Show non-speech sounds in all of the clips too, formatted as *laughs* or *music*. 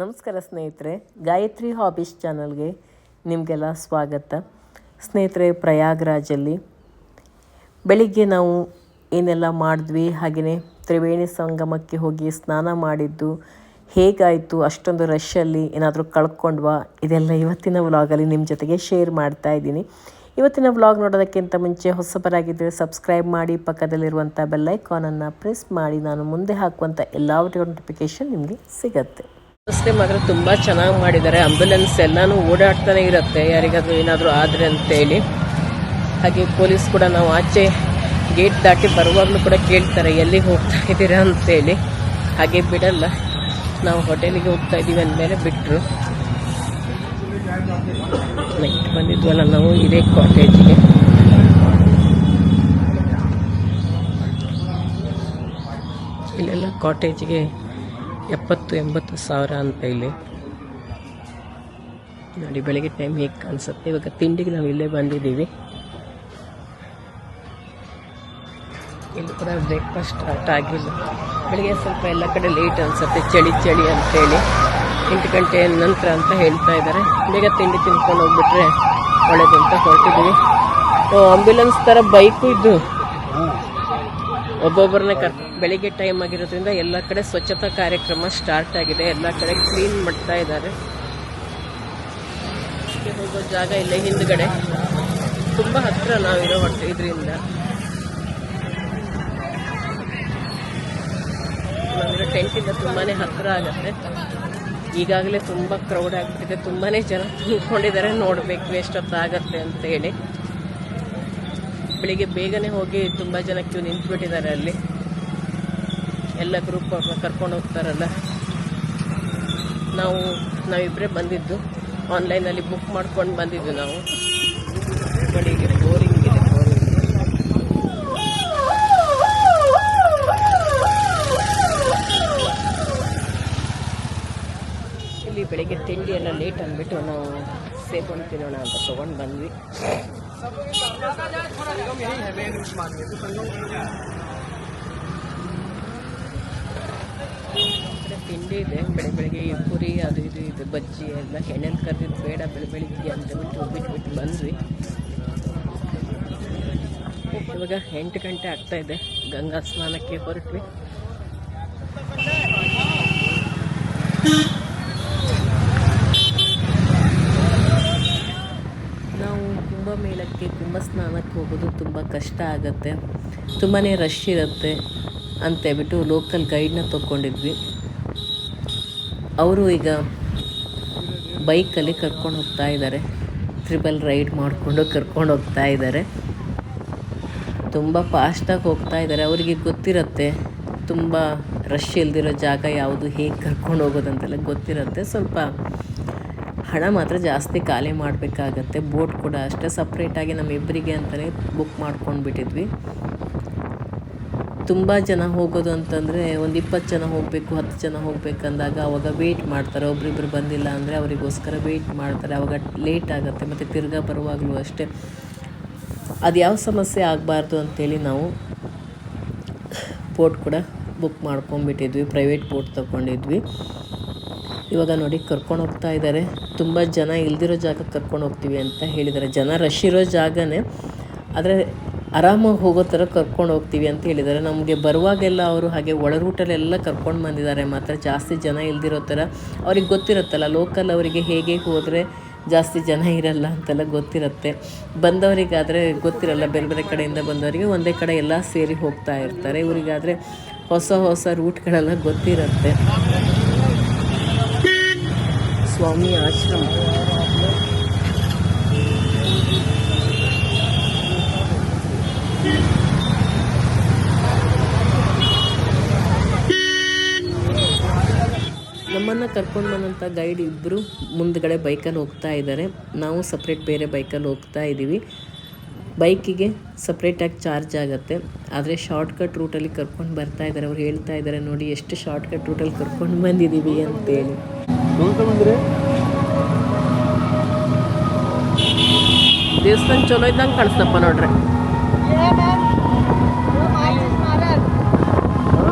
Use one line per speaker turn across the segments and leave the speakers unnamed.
ನಮಸ್ಕಾರ ಸ್ನೇಹಿತರೆ, ಗಾಯತ್ರಿ ಹಾಬೀಸ್ ಚಾನಲ್ಗೆ ನಿಮಗೆಲ್ಲ ಸ್ವಾಗತ. ಸ್ನೇಹಿತರೆ, ಪ್ರಯಾಗ್ರಾಜಲ್ಲಿ ಬೆಳಿಗ್ಗೆ ನಾವು ಏನೆಲ್ಲ ಮಾಡಿದ್ವಿ, ಹಾಗೆಯೇ ತ್ರಿವೇಣಿ ಸಂಗಮಕ್ಕೆ ಹೋಗಿ ಸ್ನಾನ ಮಾಡಿದ್ದು, ಹೇಗಾಯಿತು, ಅಷ್ಟೊಂದು ರಶ್ಶಲ್ಲಿ ಏನಾದರೂ ಕಳ್ಕೊಂಡ್ವಾ, ಇದೆಲ್ಲ ಇವತ್ತಿನ ವ್ಲಾಗಲ್ಲಿ ನಿಮ್ಮ ಜೊತೆಗೆ ಶೇರ್ ಮಾಡ್ತಾ ಇದ್ದೀನಿ. ಇವತ್ತಿನ ವ್ಲಾಗ್ ನೋಡೋದಕ್ಕಿಂತ ಮುಂಚೆ ಹೊಸಬರಾಗಿದ್ದರೆ ಸಬ್ಸ್ಕ್ರೈಬ್ ಮಾಡಿ, ಪಕ್ಕದಲ್ಲಿರುವಂಥ ಬೆಲ್ಲೈಕಾನನ್ನು ಪ್ರೆಸ್ ಮಾಡಿ, ನಾನು ಮುಂದೆ ಹಾಕುವಂಥ ಎಲ್ಲ ನೋಟಿಫಿಕೇಷನ್ ನಿಮಗೆ ಸಿಗತ್ತೆ. ವ್ಯವಸ್ಥೆ ಮಾತ್ರ ತುಂಬ ಚೆನ್ನಾಗಿ ಮಾಡಿದ್ದಾರೆ. ಆಂಬ್ಯುಲೆನ್ಸ್ ಎಲ್ಲಾನು ಓಡಾಡ್ತಾನೆ ಇರುತ್ತೆ. ಯಾರಿಗಾದ್ರೂ ಏನಾದರೂ ಆದರೆ ಅಂತೇಳಿ. ಹಾಗೆ ಪೊಲೀಸ್ ಕೂಡ ನಾವು ಆಚೆ ಗೇಟ್ ದಾಟಿ ಬರುವಾಗಲೂ ಕೂಡ ಕೇಳ್ತಾರೆ, ಎಲ್ಲಿಗೆ ಹೋಗ್ತಾ ಇದ್ದೀರಾ ಅಂತೇಳಿ. ಹಾಗೆ ಬಿಡಲ್ಲ. ನಾವು ಹೋಟೆಲಿಗೆ ಹೋಗ್ತಾ ಇದ್ದೀವಿ ಅಂದಮೇಲೆ ಬಿಟ್ಟರು ನೈಟ್ ಬಂದಿದ್ವಲ್ಲ, ನಾವು ಇದೇ ಕಾಟೇಜಿಗೆ ಇಲ್ಲೆಲ್ಲ ಕಾಟೇಜಿಗೆ ಎಪ್ಪತ್ತು ಎಂಬತ್ತು ಸಾವಿರ ಅಂತ ಇಲ್ಲಿ. ನೋಡಿ ಬೆಳಗ್ಗೆ ಟೈಮ್ ಹೇಗೆ ಕಾಣಿಸುತ್ತೆ. ಇವಾಗ ತಿಂಡಿಗೆ ನಾವು ಇಲ್ಲೇ ಬಂದಿದ್ದೀವಿ. ಇಲ್ಲಿ ಕೂಡ ಬ್ರೇಕ್ಫಾಸ್ಟ್ ಸ್ಟಾರ್ಟ್ ಆಗಿಲ್ಲ. ಬೆಳಿಗ್ಗೆ ಸ್ವಲ್ಪ ಎಲ್ಲ ಕಡೆ ಲೇಟ್ ಅನಿಸುತ್ತೆ. ಚಳಿ ಚಳಿ ಅಂತೇಳಿ. ಎಂಟು ಗಂಟೆ ನಂತರ ಅಂತ ಹೇಳ್ತಾ ಇದ್ದಾರೆ. ಬೇಗ ತಿಂಡಿ ತಿನ್ಕೊಂಡು ಹೋಗ್ಬಿಟ್ರೆ ಒಳ್ಳೇದು ಅಂತ ಹೊರಟಿದ್ದೀವಿ. ಆಂಬ್ಯುಲೆನ್ಸ್ ಥರ ಬೈಕು ಇದ್ದು. ಒಬ್ಬೊಬ್ಬರನ್ನೇ ಕರ್ ಬೆಳಿಗ್ಗೆ ಟೈಮ್ ಆಗಿರೋದ್ರಿಂದ ಎಲ್ಲ ಕಡೆ ಸ್ವಚ್ಛತಾ ಕಾರ್ಯಕ್ರಮ ಸ್ಟಾರ್ಟ್ ಆಗಿದೆ. ಎಲ್ಲ ಕಡೆ ಕ್ಲೀನ್ ಮಾಡ್ತಾ ಇದ್ದಾರೆ. ಹೋಗೋ ಜಾಗ ಇಲ್ಲ ಹಿಂದ್ಗಡೆ. ತುಂಬ ಹತ್ತಿರ ನಾವಿರೋ ಹೊಟ್ಟೆ ಇದರಿಂದ. ನಮಗೆ ಟೆಂಟಿಂದ ತುಂಬಾ ಹತ್ತಿರ ಆಗುತ್ತೆ. ಈಗಾಗಲೇ ತುಂಬ ಕ್ರೌಡ್ ಆಗ್ತಿದೆ ತುಂಬಾ ಜನ ತುಂಬಿಕೊಂಡಿದ್ದಾರೆ. ನೋಡಬೇಕು ಎಷ್ಟೊತ್ತಾಗತ್ತೆ ಅಂತೇಳಿ ಬೆಳಿಗ್ಗೆ ಬೇಗನೆ ಹೋಗಿ ತುಂಬ ಜನ ಕ್ಯೂ ನಿಂತ್ಬಿಟ್ಟಿದ್ದಾರೆ ಅಲ್ಲಿ. ಎಲ್ಲ ಗ್ರೂಪ್ ಕರ್ಕೊಂಡು ಹೋಗ್ತಾರಲ್ಲ? ನಾವು ನಾವಿಬ್ಬರೇ ಬಂದಿದ್ದು. ಆನ್ಲೈನಲ್ಲಿ ಬುಕ್ ಮಾಡ್ಕೊಂಡು ಬಂದಿದ್ದು ನಾವು. ಇಲ್ಲಿ ಬೆಳಿಗ್ಗೆ ತಿಂಡಿ ಎಲ್ಲ ಲೇಟ್ ಅಂದ್ಬಿಟ್ಟು ನಾವು ಸೇಬನ್ನು ತಿನ್ನೋಣ ಅಂತ ತಗೊಂಡು ಬಂದ್ವಿ. ತಿಂಡಿ ಇದೆ ಬೆಳೆ ಬೆಳಗ್ಗೆ ಈ ಪುರಿ, ಅದು ಇದು ಇದು, ಬಜ್ಜಿ, ಎಲ್ಲ ಎಣ್ಣೆಲಿ ಕರೆದಿದ್ದು ಬೇಡ, ಬೆಳೆ ಬೆಳಿಗ್ಗೆ ಅಂತ ಬಿಟ್ಟು ಬಿಟ್ಬಿಟ್ಟು ಬಂದ್ವಿ. ಇವಾಗ ಎಂಟು ಗಂಟೆ ಆಗ್ತಾ ಇದೆ, ಗಂಗಾ ಸ್ನಾನಕ್ಕೆ ಹೊರಟ್ವಿ. ನಾವು ಕುಂಭಮೇಳಕ್ಕೆ ಕುಂಭ ಸ್ನಾನಕ್ಕೆ ಹೋಗೋದು ತುಂಬ ಕಷ್ಟ ಆಗುತ್ತೆ. ತುಂಬಾ ರಶ್ ಇರುತ್ತೆ ಅಂತೇಳ್ಬಿಟ್ಟು ಲೋಕಲ್ ಗೈಡ್ನ ತೊಗೊಂಡಿದ್ವಿ. ಅವರು ಈಗ ಬೈಕಲ್ಲಿ ಕರ್ಕೊಂಡು ಹೋಗ್ತಾ ಇದ್ದಾರೆ. ತ್ರಿಬಲ್ ರೈಡ್ ಮಾಡಿಕೊಂಡು ಕರ್ಕೊಂಡು ಹೋಗ್ತಾ ಇದ್ದಾರೆ. ತುಂಬ ಫಾಸ್ಟಾಗಿ ಹೋಗ್ತಾ ಇದ್ದಾರೆ. ಅವರಿಗೆ ಗೊತ್ತಿರುತ್ತೆ, ತುಂಬ ರಶ್ ಇಲ್ದಿರೋ ಜಾಗ ಯಾವುದು, ಹೇಗೆ ಕರ್ಕೊಂಡು ಹೋಗೋದಂತೆಲ್ಲ ಗೊತ್ತಿರುತ್ತೆ. ಸ್ವಲ್ಪ ಹಣ ಮಾತ್ರ ಜಾಸ್ತಿ ಖಾಲಿ ಮಾಡಬೇಕಾಗತ್ತೆ. ಬೋಟ್ ಕೂಡ ಅಷ್ಟೇ ಸಪ್ರೇಟಾಗಿ ನಮ್ಮಿಬ್ಬರಿಗೆ ಅಂತಲೇ ಬುಕ್ ಮಾಡ್ಕೊಂಡು ಬಿಟ್ಟಿದ್ವಿ ತುಂಬ ಜನ ಹೋಗೋದು ಅಂತಂದರೆ ಒಂದು ಇಪ್ಪತ್ತು ಜನ ಹೋಗಬೇಕು, ಹತ್ತು ಜನ ಹೋಗಬೇಕಂದಾಗ ಅವಾಗ ವೆಯ್ಟ್ ಮಾಡ್ತಾರೆ. ಒಬ್ರಿಬ್ರು ಬಂದಿಲ್ಲ ಅಂದರೆ ಅವರಿಗೋಸ್ಕರ ವೆಯ್ಟ್ ಮಾಡ್ತಾರೆ. ಅವಾಗ ಲೇಟ್ ಆಗುತ್ತೆ. ಮತ್ತು ತಿರ್ಗಾ ಬರುವಾಗಲೂ ಅಷ್ಟೇ. ಅದು ಯಾವ ಸಮಸ್ಯೆ ಆಗಬಾರ್ದು ಅಂತೇಳಿ ನಾವು ಬೋಟ್ ಕೂಡ ಬುಕ್ ಮಾಡ್ಕೊಂಬಿಟ್ಟಿದ್ವಿ ಪ್ರೈವೇಟ್ ಬೋಟ್ ತೊಗೊಂಡಿದ್ವಿ. ಇವಾಗ ನೋಡಿ ಕರ್ಕೊಂಡು ಹೋಗ್ತಾ ಇದ್ದಾರೆ ತುಂಬ ಜನ ಇಲ್ದಿರೋ ಜಾಗಕ್ಕೆ ಕರ್ಕೊಂಡು ಹೋಗ್ತೀವಿ ಅಂತ ಹೇಳಿದ್ದಾರೆ ಜನ ರಶ್ ಇರೋ ಜಾಗನೇ. ಆದರೆ ಆರಾಮಾಗಿ ಹೋಗೋ ಥರ ಕರ್ಕೊಂಡು ಹೋಗ್ತೀವಿ ಅಂತ ಹೇಳಿದ್ದಾರೆ. ನಮಗೆ ಬರುವಾಗೆಲ್ಲ ಅವರು ಹಾಗೆ ಒಳ ರೂಟಲ್ಲೆಲ್ಲ ಕರ್ಕೊಂಡು ಬಂದಿದ್ದಾರೆ. ಮಾತ್ರ ಜಾಸ್ತಿ ಜನ ಇಲ್ದಿರೋ ಥರ ಅವ್ರಿಗೆ ಗೊತ್ತಿರುತ್ತಲ್ಲ, ಲೋಕಲ್ ಅವರಿಗೆ ಹೇಗೆ ಹೋದರೆ ಜಾಸ್ತಿ ಜನ ಇರಲ್ಲ ಅಂತೆಲ್ಲ ಗೊತ್ತಿರುತ್ತೆ. ಬಂದವರಿಗಾದರೆ ಗೊತ್ತಿರಲ್ಲ, ಬೇರೆ ಬೇರೆ ಕಡೆಯಿಂದ ಬಂದವರಿಗೆ ಒಂದೇ ಕಡೆ ಎಲ್ಲ ಸೇರಿ ಹೋಗ್ತಾ ಇರ್ತಾರೆ. ಇವರಿಗಾದರೆ ಹೊಸ ಹೊಸ ರೂಟ್ಗಳೆಲ್ಲ ಗೊತ್ತಿರುತ್ತೆ. ಸ್ವಾಮಿ ಆಶ್ರಮ. ನಮ್ಮನ್ನು ಕರ್ಕೊಂಡು ಬಂದಂಥ ಗೈಡ್ ಇಬ್ಬರು ಮುಂದ್ಗಡೆ ಬೈಕಲ್ಲಿ ಹೋಗ್ತಾ ಇದ್ದಾರೆ ನಾವು ಸಪ್ರೇಟ್ ಬೇರೆ ಬೈಕಲ್ಲಿ ಹೋಗ್ತಾ ಇದ್ದೀವಿ ಬೈಕಿಗೆ ಸಪ್ರೇಟಾಗಿ ಚಾರ್ಜ್ ಆಗುತ್ತೆ. ಆದರೆ ಶಾರ್ಟ್ಕಟ್ ರೂಟಲ್ಲಿ ಕರ್ಕೊಂಡು ಬರ್ತಾ ಇದ್ದಾರೆ ಅವ್ರು ಹೇಳ್ತಾ ಇದ್ದಾರೆ ನೋಡಿ ಎಷ್ಟು ಶಾರ್ಟ್ಕಟ್ ರೂಟಲ್ಲಿ ಕರ್ಕೊಂಡು ಬಂದಿದ್ದೀವಿ ಅಂತೇಳಿ. ದೇವಸ್ಥಾನ ಚಲೋ ಇದ್ದಂಗೆ ಕಾಣಿಸ್ತಪ್ಪ ನೋಡ್ರಿ.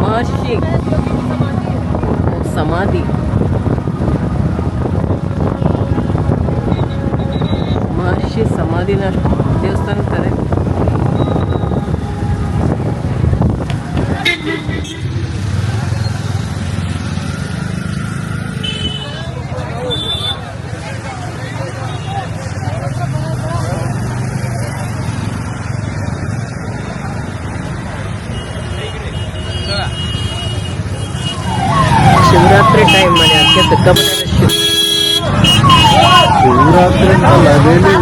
ಮಹರ್ಷಿ समाधि। महर्षि समाधि देवस्थान कर। ಟೈಮ್ ಮಾಡಿ ಅದಕ್ಕೆ ಸಿಕ್ಕಾಪಟ್ಟೆ
ಶಿವರಾತ್ರಿ ಅಂತಲ್ಲ ಅದೇನು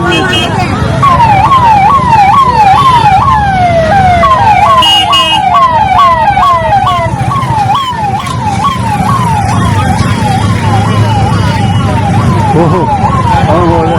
ಓಹೋ ಹೌದು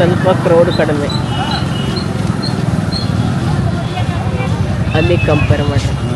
ಸ್ವಲ್ಪ ಕ್ರೌಡ್ ಕಡಿಮೆ. ಅಲ್ಲಿ ಕಂಪೇರ್ ಮಾಡ್ರಿ.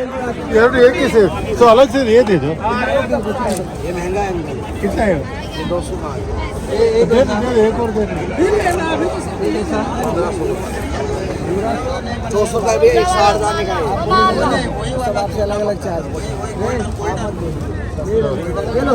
ये तो एक ही से तो अलग से ये दे दो।
ये महँगा है
कितना है?
दो सौ का
एक और दे दो।
सौ का भी एक साठ दाने का है अलग अलग चार्ज ये लो ये लो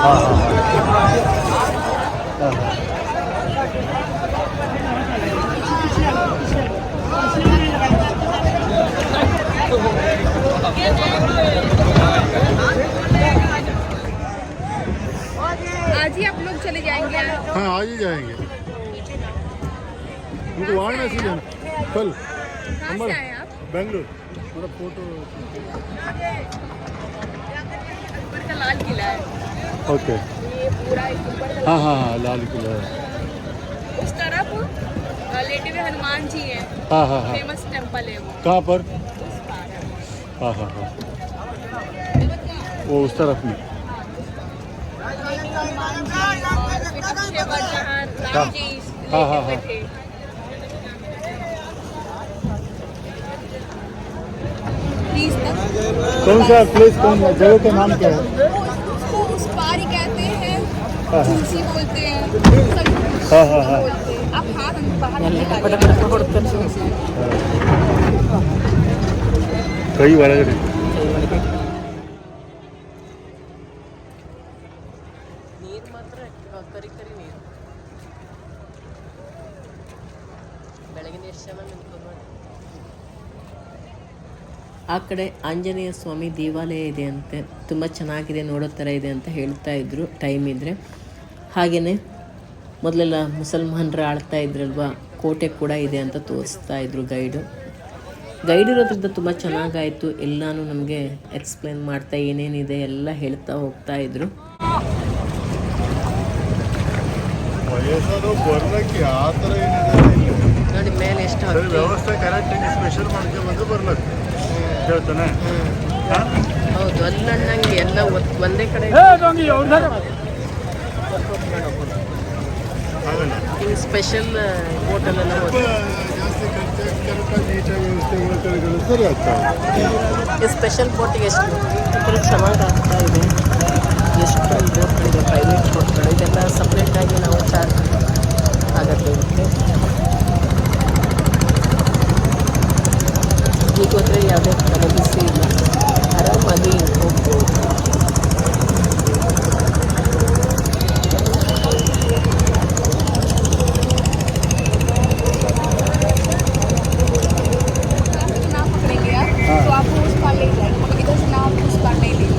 हाँ
आज ही आप लोग चले जाएँगे
हाँ आज ही जाएँगे। उनको वाराणसी जाना? कल।
से आए आप?
बेंगलुरु। फ़ोटो
लाल किला है।
ओके
ये पूरा एक ऊपर का
हाँ हाँ हाँ लाल किला है।
उस तरफ़ लेटे हुए हनुमान जी हैं।
हाँ हाँ हाँ।
फ़ेमस टेंपल है वो।
कहाँ पर? हाँ हाँ हाँ। वो उस तरफ़ में। हाँ, हाँ, हाँ।
प्लीज़ तक
कौन सा प्लेस कौन है जगह का नाम क्या है?
को उस पारी कहते हैं
हाँ, हाँ।
बोलते हैं
हाँ हाँ हाँ।
बोलते हैं। आप हाथ बाहर
कई
बार ಕಡೆ ಆಂಜನೇಯ ಸ್ವಾಮಿ ದೇವಾಲಯ ಇದೆ ಅಂತೆ ತುಂಬ ಚೆನ್ನಾಗಿದೆ ನೋಡೋ ಥರ ಇದೆ ಅಂತ ಹೇಳ್ತಾ ಇದ್ರು ಟೈಮ್ ಇದ್ದರೆ ಹಾಗೆಯೇ ಮೊದಲೆಲ್ಲ ಮುಸಲ್ಮಾನರು ಆಳ್ತಾ ಇದ್ರಲ್ವ ಕೋಟೆ ಕೂಡ ಇದೆ ಅಂತ ತೋರಿಸ್ತಾ ಇದ್ರು ಗೈಡು ಗೈಡ್ ಇರೋದ್ರಿಂದ ತುಂಬ ಚೆನ್ನಾಗಾಯಿತು ಎಲ್ಲನೂ ನಮಗೆ ಎಕ್ಸ್ಪ್ಲೇನ್ ಮಾಡ್ತಾ ಏನೇನಿದೆ ಎಲ್ಲ ಹೇಳ್ತಾ ಹೋಗ್ತಾ ಇದ್ರು. ನೋಡಿ ಮೇಲೆ ಎಷ್ಟು
ವ್ಯವಸ್ಥೆ ಕರೆಕ್ಟ್ ಸ್ಪೆಷಲ್ ಮಾಡ್ಕೊಂಡು ಬರ್ಲಕ್ಕೆ ಹೇಳ್ತಾನೆ.
ಹೌದು ಅಲ್ಲಣ್ಣಂಗೆ ಎಲ್ಲ ಒಂದೇ ಕಡೆ ಹಿಂಗೆ ಸ್ಪೆಷಲ್ ಹೋಟೆಲೆಲ್ಲ
ಸರಿ ಆಗ್ತಾವೆ.
ಸ್ಪೆಷಲ್ ಬೋಟಿಗೆ ಎಷ್ಟು ಇದ್ರ ಚೆನ್ನಾಗಿ ಆಗ್ತಾ ಇದೆ. ಎಷ್ಟೊಂದು ಬೋಟ್ಗಳಿದೆ ಪ್ರೈವೇಟ್ ಬೋಟ್ಗಳು ಇದೆಲ್ಲ ಸಪ್ರೇಟಾಗಿ ನಾವು ಚಾರ್ಜ್ ಆಗತ್ತೆ ಇದಕ್ಕೆ. ಈಗ ಹೋದರೆ ಯಾವುದೇ ಥರ ಬಿಸಿ ಇಲ್ಲ ಆರಾಮಾಗಿ ಹೋಗ್ಬೋದು
नाव पकड़ेंगे आप तो आपको उस पार ले जाएंगे इधर से नाव उस पार नहीं ले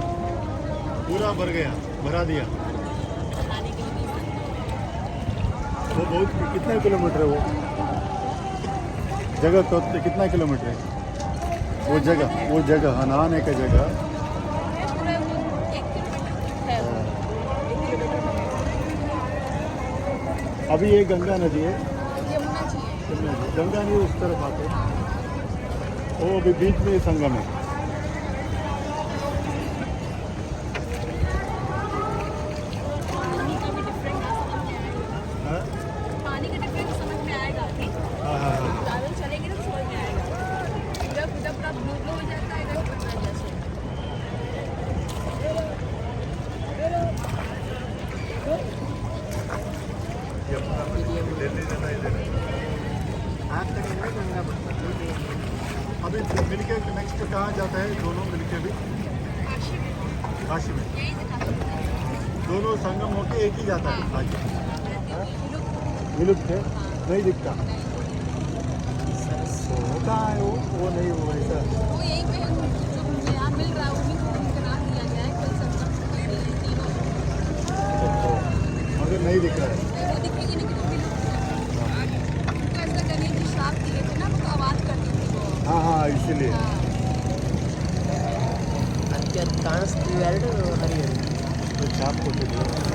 पूरा भर गया भरा दिया। वो बहुत कितना किलोमीटर है वो? जगह तो कितना किलोमीटर है? वो जगह वो जगह हाँ नहाने का जगह। अभी ये गंगा नदी है। गंगा नदी उस तरफ़ आते हैं। वो अभी बीच में ही संगम हाँ?
पानी का डिफरेंस समझ में आएगा ठीक
हाँ, हाँ, हाँ।
पैदल चलेंगे ना तो समझ में आएगा इधर इधर पूरा ब्लू ब्लू हो जाता है इधर पता जैसे
अभी मिलके नेक्स्ट कहाँ जाता है? दोनों मिलके भी? काशी में दोनों संगम होके एक ही जाता है? आगे विलुप्त है? नहीं दिखता। कहाँ है वो? वो नहीं वो ऐसा।
वो यहीं पे जो यहाँ
ಹಾಂ ಹಾಂ
ಇಸಿಲಿ
ಅದಕ್ಕೆ ಅದು ಕಾಣಿಸ್ತೀವಿ ಎರಡು ಹರಿಯೋದು ಚಾಪ್ ಕೊಟ್ಟಿದ್ದೀವಿ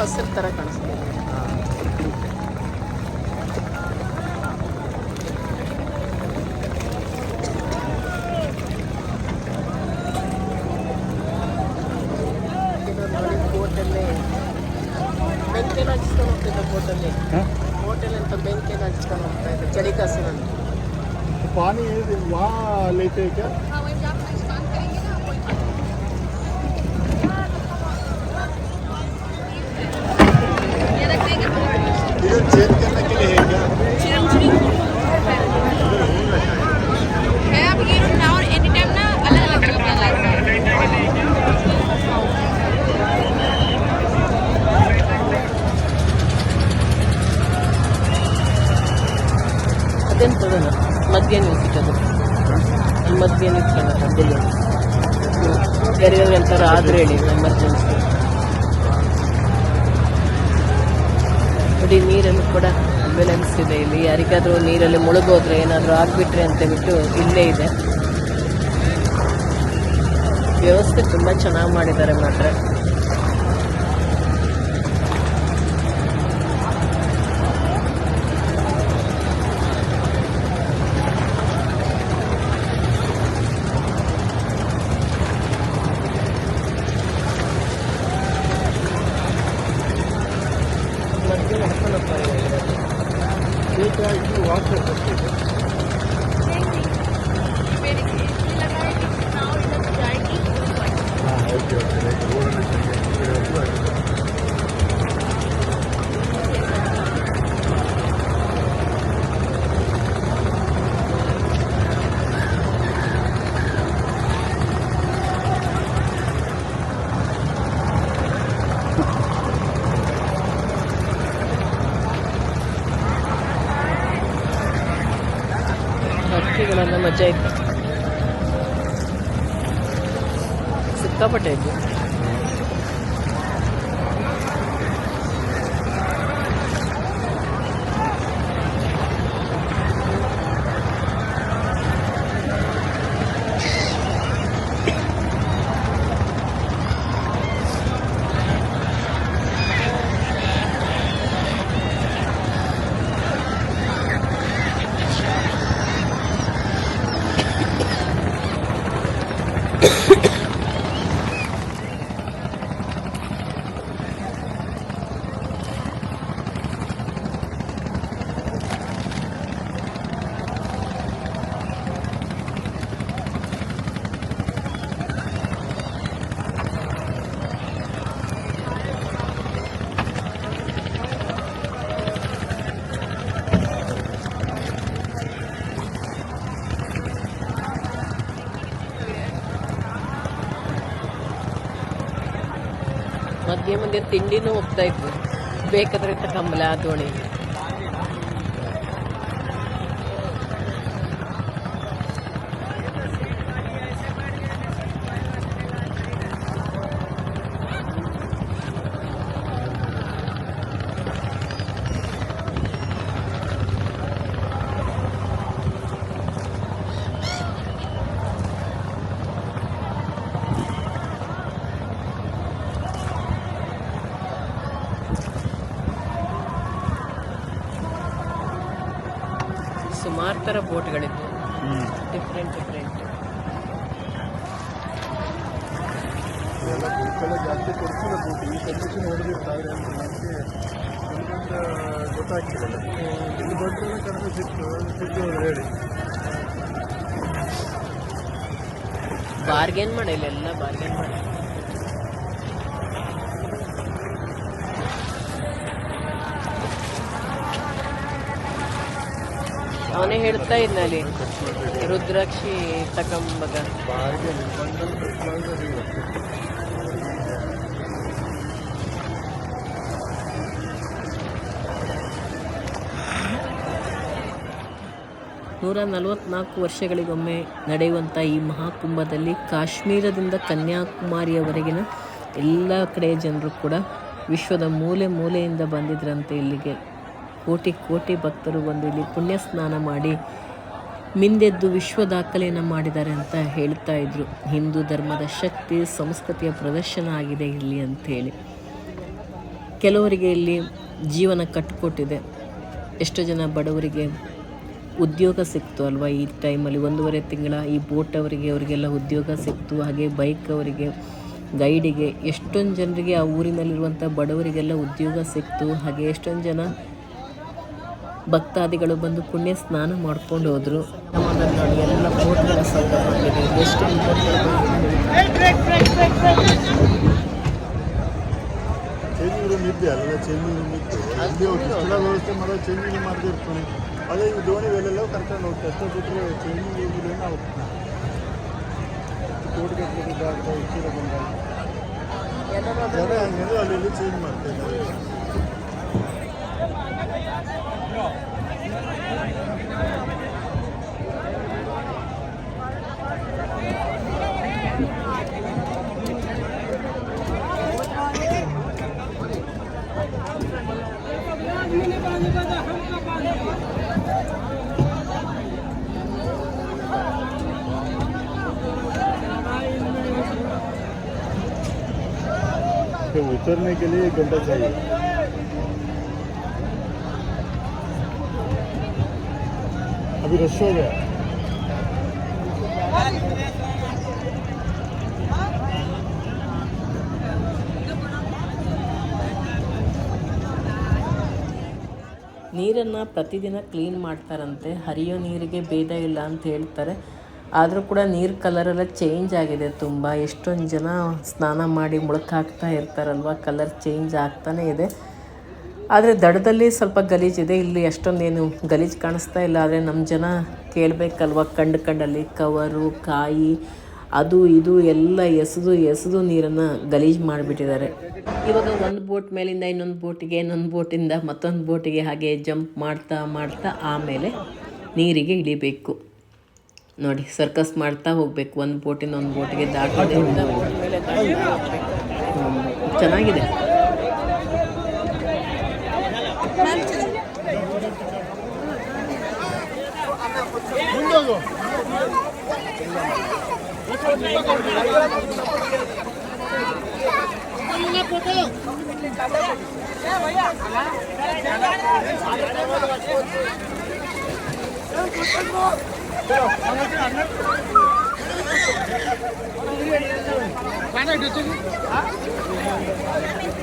ಹಸಿರು ಥರ ಕಾಣಿಸ್ತಿದೆ ಇದು ನೋಡಿ ಬೋಟಲ್ಲೇ ಬೆಂಕಿನ ಹಚ್ಕೊಂಡು ಹೋಗ್ತಿದ್ದ ಬೋಟಲ್ಲಿ ಹೋಟೆಲ್ ಅಂತ ಬೆಂಕಿನ ಹಚ್ಕೊಂಡು ಹೋಗ್ತಾ ಇದ್ದೆ ಚಳಿ ಕಾಸಿನಲ್ಲಿ
तो पानी वहाँ लेते हैं क्या
ಅದೆಂತದನ ಮಧ್ಯಾಹ್ನ ನಿಲ್ಸಿಟ್ಟದು ಅಲ್ಲಿ ಮಧ್ಯಾಹ್ನ ನಿಲ್ಸ್ಕೊಳ್ಳೋದು ಅದಿಲ್ಲ ಯಾರಿಗಾದ್ರೂ ಎಂತಾರು ಆದ್ರೆ ಹೇಳಿ ಎಮರ್ಜೆನ್ಸಿ ನೋಡಿ ನೀರಲ್ಲೂ ಕೂಡ ಆಂಬ್ಯುಲೆನ್ಸ್ ಇದೆ ಇಲ್ಲಿ. ಯಾರಿಗಾದ್ರೂ ನೀರಲ್ಲಿ ಮುಳುಗೋದ್ರೆ ಏನಾದರೂ ಆಗ್ಬಿಟ್ರೆ ಅಂತ ಬಿಟ್ಟು ಇಲ್ಲೇ ಇದೆ. ವ್ಯವಸ್ಥೆ ತುಂಬ ಚೆನ್ನಾಗಿ ಮಾಡಿದ್ದಾರೆ ಮಾತ್ರ. ಮಧ್ಯೆ ಮಧ್ಯೆ ತಿಂಡಿನೂ ಹೋಗ್ತಾ ಇದ್ವು. ಬೇಕಾದ್ರೆ ತಕಂಬಲ ಆ ದೋಣಿ ಸುಮಾರು ಥರ ಬೋಟ್ಗಳಿತ್ತು ಡಿಫ್ರೆಂಟ್ ಡಿಫ್ರೆಂಟ್
ಜಾಸ್ತಿ ಕೊಡ್ತಿಲ್ಲ ಬೋಟ್. ಈ ಕಂಡೀಷನ್ ಹೊಡೆದಿರ್ತಾರೆ ಅಂತ ನನಗೆ ನಮಗೊಂದು ಗೊತ್ತಾಗ್ತಿರಲ್ಲ ಇಲ್ಲಿ ಬಂದ್ರೆ ಕಡಿಮೆ ಸಿಕ್ತು. ಸಿಕ್ತು ಅಂದ್ರೆ ಹೇಳಿ.
ಬಾರ್ಗೇನ್ ಮಾಡಿಲ್ಲ ಎಲ್ಲ ಬಾರ್ಗೇನ್ ಮಾಡಿ ಅವನೇ ಹೇಳ್ತಾ ಇದ್ನಲ್ಲಿ. ರುದ್ರಾಕ್ಷಿ
ತಕಂಬಗ
ನೂರ ನಲವತ್ನಾಲ್ಕು ವರ್ಷಗಳಿಗೊಮ್ಮೆ ನಡೆಯುವಂಥ ಈ ಮಹಾಕುಂಭದಲ್ಲಿ ಕಾಶ್ಮೀರದಿಂದ ಕನ್ಯಾಕುಮಾರಿಯವರೆಗಿನ ಎಲ್ಲ ಕಡೆಯ ಜನರು ಕೂಡ ವಿಶ್ವದ ಮೂಲೆ ಮೂಲೆಯಿಂದ ಬಂದಿದ್ರಂತೆ ಇಲ್ಲಿಗೆ. ಕೋಟಿ ಕೋಟಿ ಭಕ್ತರು ಬಂದು ಇಲ್ಲಿ ಪುಣ್ಯ ಸ್ನಾನ ಮಾಡಿ ಮಿಂದೆದ್ದು ವಿಶ್ವ ದಾಖಲೆಯನ್ನು ಮಾಡಿದ್ದಾರೆ ಅಂತ ಹೇಳ್ತಾ ಇದ್ರು. ಹಿಂದೂ ಧರ್ಮದ ಶಕ್ತಿ, ಸಂಸ್ಕೃತಿಯ ಪ್ರದರ್ಶನ ಆಗಿದೆ ಇಲ್ಲಿ ಅಂಥೇಳಿ ಕೆಲವರಿಗೆ ಇಲ್ಲಿ ಜೀವನ ಕಟ್ಕೊಟ್ಟಿದೆ. ಎಷ್ಟೋ ಜನ ಬಡವರಿಗೆ ಉದ್ಯೋಗ ಸಿಕ್ತು ಅಲ್ವಾ ಈ ಟೈಮಲ್ಲಿ? ಒಂದೂವರೆ ತಿಂಗಳ ಈ ಬೋಟ್ ಅವರಿಗೆ, ಅವರಿಗೆಲ್ಲ ಉದ್ಯೋಗ ಸಿಕ್ತು. ಹಾಗೆ ಬೈಕ್ ಅವರಿಗೆ, ಗೈಡಿಗೆ ಎಷ್ಟೊಂದು ಜನರಿಗೆ ಆ ಊರಿನಲ್ಲಿರುವಂಥ ಬಡವರಿಗೆಲ್ಲ ಉದ್ಯೋಗ ಸಿಕ್ತು. ಹಾಗೆ ಎಷ್ಟೊಂದು ಜನ ಭಕ್ತಾದಿಗಳು ಬಂದು ಪುಣ್ಯ ಸ್ನಾನ ಮಾಡ್ಕೊಂಡು ಹೋದರು. ಎಲ್ಲ
ಇದ್ದೆ ಅಲ್ಲ ಚೇಂಜಿಂಗ್ ಕರ್ಕೊಂಡು ಹೋಗ್ತಾರೆ. ಬಿಟ್ಟರೆ ಚೇಂಜಿಂಗ್ ಕೋಟಿ ಬಂದಾಗ. ಅಲ್ಲಿ ಚೇಂಜ್ ಮಾಡ್ತಾ ಇದ್ದಾರೆ उतरने के लिए एक घंटा चाहिए। wyroszowe.
ನೀರನ್ನು ಪ್ರತಿದಿನ ಕ್ಲೀನ್ ಮಾಡ್ತಾರಂತೆ. ಹರಿಯೋ ನೀರಿಗೆ ಭೇದ ಇಲ್ಲ ಅಂತ ಹೇಳ್ತಾರೆ. ಆದರೂ ಕೂಡ ನೀರು ಕಲರೆಲ್ಲ ಚೇಂಜ್ ಆಗಿದೆ ತುಂಬ. ಎಷ್ಟೊಂದು ಜನ ಸ್ನಾನ ಮಾಡಿ ಮುಳುಕಾಗ್ತಾ ಇರ್ತಾರಲ್ವ? ಕಲರ್ ಚೇಂಜ್ ಆಗ್ತಾನೇ ಇದೆ. ಆದರೆ ದಡದಲ್ಲಿ ಸ್ವಲ್ಪ ಗಲೀಜಿದೆ ಇಲ್ಲಿ ಅಷ್ಟೊಂದೇನು ಗಲೀಜು ಕಾಣಿಸ್ತಾ ಇಲ್ಲ. ಆದರೆ ನಮ್ಮ ಜನ ಕೇಳಬೇಕಲ್ವ? ಕಂಡು ಕಂಡಲ್ಲಿ ಕವರು ಕಾಯಿ ಅದು ಇದು ಎಲ್ಲ ಎಸೆದು ಎಸೆದು ನೀರನ್ನು ಗಲೀಜು ಮಾಡಿಬಿಟ್ಟಿದ್ದಾರೆ. ಇವಾಗ ಒಂದು ಬೋಟ್ ಮೇಲಿಂದ ಇನ್ನೊಂದು ಬೋಟಿಗೆ ಇನ್ನೊಂದು ಬೋಟಿಂದ ಮತ್ತೊಂದು ಬೋಟಿಗೆ ಹಾಗೆ ಜಂಪ್ ಮಾಡ್ತಾ ಮಾಡ್ತಾ ಆಮೇಲೆ ನೀರಿಗೆ ಇಳಿಬೇಕು. ನೋಡಿ ಸರ್ಕಸ್ ಮಾಡ್ತಾ ಹೋಗಬೇಕು. ಒಂದು ಬೋಟಿಂದ ಒಂದು ಬೋಟಿಗೆ ದಾಟೋದೇ
문닫어 mana dia tu? Ha?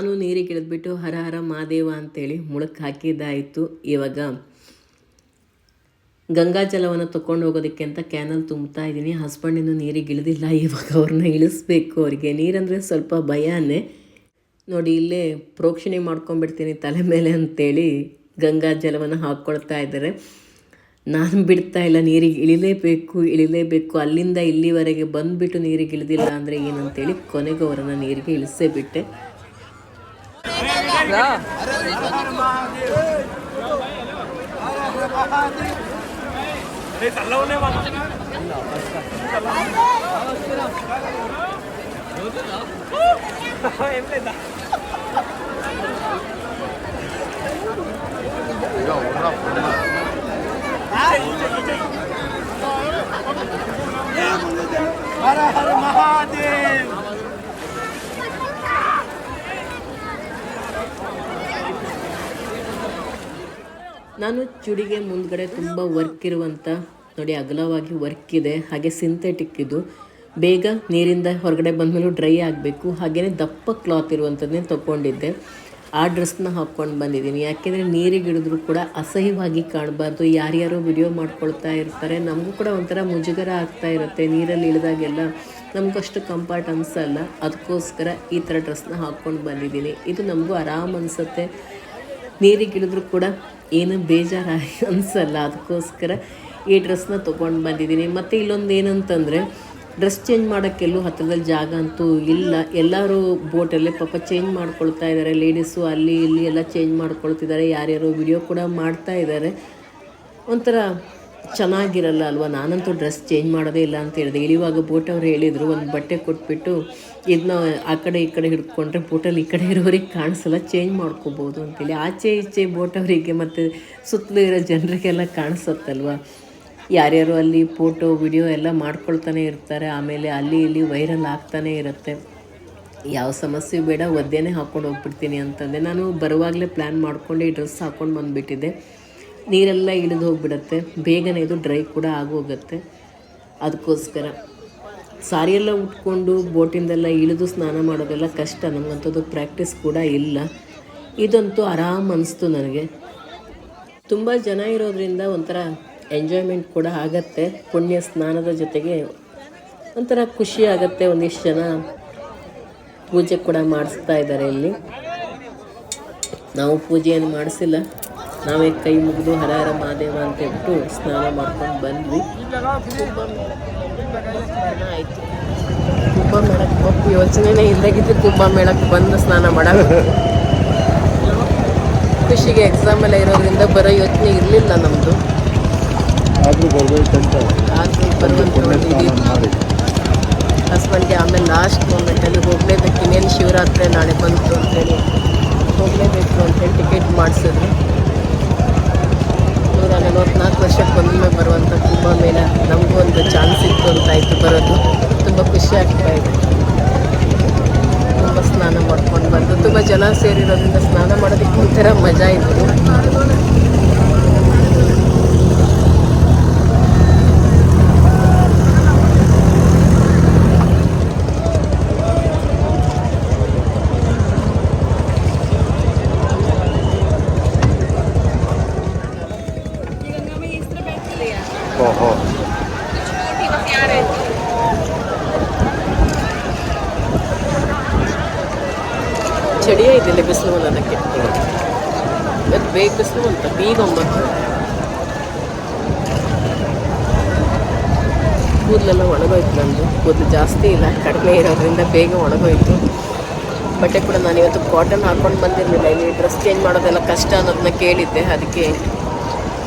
ನಾನು ನೀರಿಗೆ ಇಳಿದ್ಬಿಟ್ಟು ಹರ ಹರ ಮಹಾದೇವ ಅಂತೇಳಿ ಮುಳಕ್ಕೆ ಹಾಕಿದ್ದಾಯಿತು ಇವಾಗ. ಗಂಗಾ ಜಲವನ್ನು ತಗೊಂಡು ಹೋಗೋದಕ್ಕೆ ಅಂತ ಕ್ಯಾನಲ್ ತುಂಬ್ತಾ ಇದ್ದೀನಿ. ಹಸ್ಬೆಂಡ್ ಇನ್ನೂ ನೀರಿಗೆ ಇಳಿದಿಲ್ಲ, ಇವಾಗ ಅವ್ರನ್ನ ಇಳಿಸ್ಬೇಕು. ಅವರಿಗೆ ನೀರಂದರೆ ಸ್ವಲ್ಪ ಭಯನೇ. ನೋಡಿ, ಇಲ್ಲೇ ಪ್ರೋಕ್ಷಣೆ ಮಾಡ್ಕೊಂಡ್ಬಿಡ್ತೀನಿ ತಲೆ ಮೇಲೆ ಅಂತೇಳಿ ಗಂಗಾ ಜಲವನ್ನು ಹಾಕ್ಕೊಳ್ತಾ ಇದ್ದಾರೆ. ನಾನು ಬಿಡ್ತಾ ಇಲ್ಲ, ನೀರಿಗೆ ಇಳಿಲೇಬೇಕು ಇಳಿಲೇಬೇಕು. ಅಲ್ಲಿಂದ ಇಲ್ಲಿವರೆಗೆ ಬಂದುಬಿಟ್ಟು ನೀರಿಗೆ ಇಳಿದಿಲ್ಲ ಅಂದರೆ ಏನಂತೇಳಿ ಕೊನೆಗೂ ಅವರನ್ನು ನೀರಿಗೆ ಇಳಿಸೇ ಬಿಟ್ಟೆ. 자. 내가 오라 보나. हर हर महादेव ನಾನು ಚುಡಿಗೆ ಮುಂದ್ಗಡೆ ತುಂಬ ವರ್ಕ್ ಇರುವಂಥ ನೋಡಿ, ಅಗಲವಾಗಿ ವರ್ಕ್ ಇದೆ. ಹಾಗೆ ಸಿಂಥೆಟಿಕ್ ಇದು. ಬೇಗ ನೀರಿಂದ ಹೊರಗಡೆ ಬಂದಮೇಲೂ ಡ್ರೈ ಆಗಬೇಕು. ಹಾಗೆಯೇ ದಪ್ಪ ಕ್ಲಾತ್ ಇರುವಂಥದ್ದನ್ನೇ ತೊಗೊಂಡಿದ್ದೆ. ಆ ಡ್ರೆಸ್ನ ಹಾಕ್ಕೊಂಡು ಬಂದಿದ್ದೀನಿ. ಯಾಕೆಂದರೆ ನೀರಿಗೆ ಹಿಡಿದ್ರು ಕೂಡ ಅಸಹ್ಯವಾಗಿ ಕಾಣಬಾರ್ದು. ಯಾರ್ಯಾರು ವಿಡಿಯೋ ಮಾಡ್ಕೊಳ್ತಾ ಇರ್ತಾರೆ. ನಮಗೂ ಕೂಡ ಒಂಥರ ಮುಜುಗರ ಆಗ್ತಾ ಇರುತ್ತೆ. ನೀರಲ್ಲಿ ಇಳಿದಾಗೆಲ್ಲ ನಮಗಷ್ಟು ಕಂಫರ್ಟ್ ಅನಿಸಲ್ಲ. ಅದಕ್ಕೋಸ್ಕರ ಈ ಥರ ಡ್ರೆಸ್ನ ಹಾಕ್ಕೊಂಡು ಬಂದಿದ್ದೀನಿ. ಇದು ನಮಗೂ ಆರಾಮ ಅನಿಸುತ್ತೆ. ನೀರಿಗೆ ಇಳಿದ್ರು ಕೂಡ ಏನು ಬೇಜಾರು *laughs* ಅನಿಸಲ್ಲ. ಅದಕ್ಕೋಸ್ಕರ ಈ ಡ್ರೆಸ್ನ ತೊಗೊಂಡು ಬಂದಿದ್ದೀನಿ. ಮತ್ತು ಇಲ್ಲೊಂದು ಏನಂತಂದರೆ, ಡ್ರೆಸ್ ಚೇಂಜ್ ಮಾಡೋಕ್ಕೆಲ್ಲೂ ಹತ್ತಿರದಲ್ಲಿ ಜಾಗ ಅಂತೂ ಇಲ್ಲ. ಎಲ್ಲರೂ ಬೋಟಲ್ಲೇ ಪಾಪ ಚೇಂಜ್ ಮಾಡ್ಕೊಳ್ತಾ ಇದ್ದಾರೆ. ಲೇಡೀಸು ಅಲ್ಲಿ ಇಲ್ಲಿ ಎಲ್ಲ ಚೇಂಜ್ ಮಾಡ್ಕೊಳ್ತಿದ್ದಾರೆ. ಯಾರ್ಯಾರು ವಿಡಿಯೋ ಕೂಡ ಮಾಡ್ತಾ ಇದ್ದಾರೆ. ಒಂಥರ ಚೆನ್ನಾಗಿರಲ್ಲ ಅಲ್ವಾ? ನಾನಂತೂ ಡ್ರೆಸ್ ಚೇಂಜ್ ಮಾಡೋದೇ ಇಲ್ಲ ಅಂತ ಹೇಳಿದೆ. ಇಳಿಯುವಾಗ ಬೋಟ್ ಅವ್ರು ಹೇಳಿದರು, ಒಂದು ಬಟ್ಟೆ ಕೊಟ್ಬಿಟ್ಟು ಇದನ್ನ ಆ ಕಡೆ ಈ ಕಡೆ ಹಿಡ್ಕೊಂಡ್ರೆ ಬೋಟಲ್ಲಿ ಈ ಕಡೆ ಇರೋರಿಗೆ ಕಾಣಿಸಲ್ಲ ಚೇಂಜ್ ಮಾಡ್ಕೋಬೋದು ಅಂತೇಳಿ. ಆಚೆ ಈಚೆ ಬೋಟ್ ಅವರಿಗೆ ಮತ್ತು ಸುತ್ತಲೂ ಇರೋ ಜನರಿಗೆಲ್ಲ ಕಾಣಿಸುತ್ತಲ್ವ? ಯಾರ್ಯಾರು ಅಲ್ಲಿ ಫೋಟೋ ವಿಡಿಯೋ ಎಲ್ಲ ಮಾಡ್ಕೊಳ್ತಾನೆ ಇರ್ತಾರೆ. ಆಮೇಲೆ ಅಲ್ಲಿ ಇಲ್ಲಿ ವೈರಲ್ ಆಗ್ತಾನೆ ಇರುತ್ತೆ. ಯಾವ ಸಮಸ್ಯೆ ಬೇಡ, ಒದ್ದೇನೆ ಹಾಕ್ಕೊಂಡು ಹೋಗ್ಬಿಡ್ತೀನಿ ಅಂತಂದೆ. ನಾನು ಬರುವಾಗಲೇ ಪ್ಲ್ಯಾನ್ ಮಾಡ್ಕೊಂಡು ಈ ಡ್ರೆಸ್ ಹಾಕ್ಕೊಂಡು ಬಂದುಬಿಟ್ಟಿದ್ದೆ. ನೀರೆಲ್ಲ ಇಳಿದು ಹೋಗಿಬಿಡತ್ತೆ. ಬೇಗನೆ ಇದು ಡ್ರೈ ಕೂಡ ಆಗೋಗುತ್ತೆ. ಅದಕ್ಕೋಸ್ಕರ. ಸಾರಿಯೆಲ್ಲ ಉಟ್ಕೊಂಡು ಬೋಟಿಂದೆಲ್ಲ ಇಳಿದು ಸ್ನಾನ ಮಾಡೋದೆಲ್ಲ ಕಷ್ಟ. ನಮಗಂಥದ್ದು ಪ್ರಾಕ್ಟೀಸ್ ಕೂಡ ಇಲ್ಲ. ಇದಂತೂ ಆರಾಮ್ ಅನಿಸ್ತು ನನಗೆ. ತುಂಬ ಜನ ಇರೋದ್ರಿಂದ ಒಂಥರ ಎಂಜಾಯ್ಮೆಂಟ್ ಕೂಡ ಆಗತ್ತೆ. ಪುಣ್ಯ ಸ್ನಾನದ ಜೊತೆಗೆ ಒಂಥರ ಖುಷಿ ಆಗುತ್ತೆ. ಒಂದಿಷ್ಟು ಜನ ಪೂಜೆ ಕೂಡ ಮಾಡಿಸ್ತಾ ಇದ್ದಾರೆ ಇಲ್ಲಿ. ನಾವು ಪೂಜೆಯನ್ನು ಮಾಡಿಸಿಲ್ಲ. ನಾವೇ ಕೈ ಮುಗಿದು ಹರ ಹರ ಮಹಾದೇವ ಅಂತ ಹೇಳ್ಬಿಟ್ಟು ಸ್ನಾನ ಮಾಡ್ಕೊಂಡು ಬಂದ್ವಿ. ಆಯಿತು ಕುಂಭ ಮೇಳಕ್ಕೆ ಹೋಗಿ ಯೋಚನೆನೇ ಇಲ್ಲದಾಗಿದ್ದು ಕುಂಭ ಮೇಳಕ್ಕೆ ಬಂದು ಸ್ನಾನ ಮಾಡೋದು ಖುಷಿಗೆ ಎಕ್ಸಾಮ್ ಎಲ್ಲ ಇರೋದ್ರಿಂದ ಬರೋ ಯೋಚನೆ ಇರಲಿಲ್ಲ ನಮ್ಮದು ಹಸ್ಬೆಂಡ್ಗೆ ಆಮೇಲೆ ಲಾಸ್ಟ್ ಮೂಮೆಂಟಲ್ಲಿ ಹೋಗಲೇಬೇಕು. ಇನ್ನೇನು ಶಿವರಾತ್ರಿ ನಾಳೆ ಬಂತು ಅಂತೇಳಿ. ಹೋಗಲೇಬೇಕು ಅಂತೇಳಿ ಟಿಕೆಟ್ ಮಾಡಿಸಿದ್ರು. ನಲವತ್ನಾಲ್ಕು ವರ್ಷಕ್ಕೆ ಒಮ್ಮೆ ಬರುವಂಥ ಕುಂಭಮೇಳ ನಮಗೂ ಒಂದು ಚಾನ್ಸ್ ಇತ್ತು ಅಂತ ಆಯಿತು ಬರೋದು. ತುಂಬ ಖುಷಿ ಆಗ್ತಾ ಇದೆ. ತುಂಬ ಸ್ನಾನ ಮಾಡ್ಕೊಂಡು ಬಂದು, ತುಂಬ ಜನ ಸೇರಿರೋದ್ರಿಂದ ಸ್ನಾನ ಮಾಡೋದಕ್ಕೆ ಒಂಥರ ಮಜಾ ಇತ್ತು. ಚಳಿ ಐತಿಲ್ಲ ಬಿಸಿಲು ಅನ್ನೋದಕ್ಕೆ ಇವತ್ತು ಬೇಗ ಬಿಸಿಲು ಅಂತ ಬೀಗ ಒಂಬತ್ತು ಕೂದಲೆಲ್ಲ ಒಣಗೋಯ್ತು ನಂದು. ಕೂದಲು ಜಾಸ್ತಿ ಇಲ್ಲ ಕಡಿಮೆ ಇರೋದ್ರಿಂದ ಬೇಗ ಒಣಗೋಯ್ತು. ಬಟ್ಟೆ ಕೂಡ ನಾನು ಇವತ್ತು ಕಾಟನ್ ಹಾಕ್ಕೊಂಡು ಬಂದಿರಲಿಲ್ಲ. ಇಲ್ಲಿ ಡ್ರೆಸ್ ಚೇಂಜ್ ಮಾಡೋದೆಲ್ಲ ಕಷ್ಟ ಅನ್ನೋದನ್ನ ಕೇಳಿದ್ದೆ. ಅದಕ್ಕೆ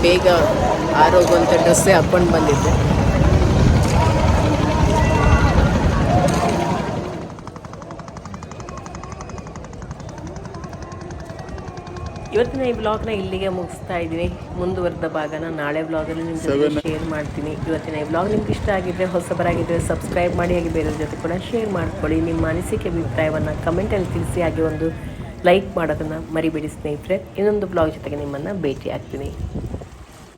ಬೇಗ ಆರೋಗುವಂಥ ಡ್ರೆಸ್ಸೇ ಹಾಕ್ಕೊಂಡು ಬಂದಿದ್ದೆ. ಇವತ್ತಿನ ಈ ಬ್ಲಾಗ್ನ ಇಲ್ಲಿಗೆ ಮುಗಿಸ್ತಾ ಇದ್ದೀನಿ. ಮುಂದುವರೆದ ಭಾಗನ ನಾಳೆ ಬ್ಲಾಗಲ್ಲಿ ನಿಮ್ಮ ಜೊತೆ ಶೇರ್ ಮಾಡ್ತೀನಿ. ಇವತ್ತಿನ ಈ ಬ್ಲಾಗ್ ನಿಮ್ಗೆ ಇಷ್ಟ ಆಗಿದ್ರೆ ಹೊಸಬರಾಗಿದ್ದರೆ ಸಬ್ಸ್ಕ್ರೈಬ್ ಮಾಡಿ ಹಾಗೆ ಬೇರೆಯವ್ರ ಜೊತೆ ಕೂಡ ಶೇರ್ ಮಾಡ್ಕೊಳ್ಳಿ. ನಿಮ್ಮ ಅನಿಸಿಕೆ ಅಭಿಪ್ರಾಯವನ್ನು ಕಮೆಂಟಲ್ಲಿ ತಿಳಿಸಿ ಹಾಗೆ ಒಂದು ಲೈಕ್ ಮಾಡೋದನ್ನು ಮರಿಬೇಡಿ ಸ್ನೇಹಿತರೆ. ಇನ್ನೊಂದು ಬ್ಲಾಗ್ ಜೊತೆಗೆ ನಿಮ್ಮನ್ನು ಭೇಟಿ ಆಗ್ತೀನಿ